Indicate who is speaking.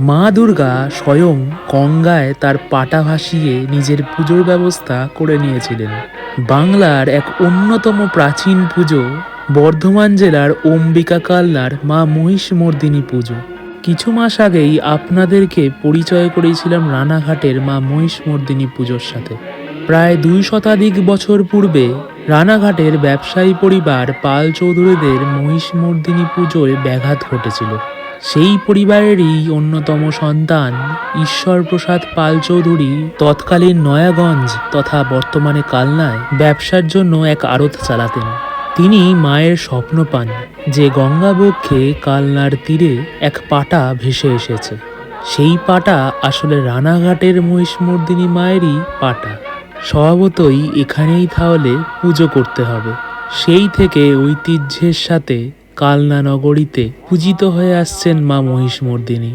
Speaker 1: মা দুর্গা স্বয়ং গঙ্গায় তার পাটা ভাসিয়ে নিজের পুজোর ব্যবস্থা করে নিয়েছিলেন। বাংলার এক অন্যতম প্রাচীন পুজো বর্ধমান জেলার অম্বিকা কাল্লার মা মহিষমর্দিনী পুজো। কিছু মাস আগেই আপনাদেরকে পরিচয় করেছিলাম রানাঘাটের মা মহিষমর্দিনী পুজোর সাথে। প্রায় দুই শতাধিক বছর পূর্বে রানাঘাটের ব্যবসায়ী পরিবার পাল চৌধুরীদের মহিষমর্দিনী পুজোয় ব্যাঘাত ঘটেছিল। সেই পরিবারেরই অন্যতম সন্তান ঈশ্বরপ্রসাদ পাল চৌধুরী তৎকালীন নয়াগঞ্জ তথা বর্তমানে কালনায় ব্যবসার জন্য এক আড়ত চালাতেন। তিনি মায়ের স্বপ্ন পান যে গঙ্গাবক্ষে কালনার তীরে এক পাটা ভেসে এসেছে। সেই পাটা আসলে রানাঘাটের মহিষমর্দিনী মায়েরই পাটা। স্বভাবতই এখানেই তাহলে পুজো করতে হবে। সেই থেকে ঐতিহ্যের সাথে কালনা নগরীতে পূজিত হয়ে আসছেন মা মহিষমর্দিনী।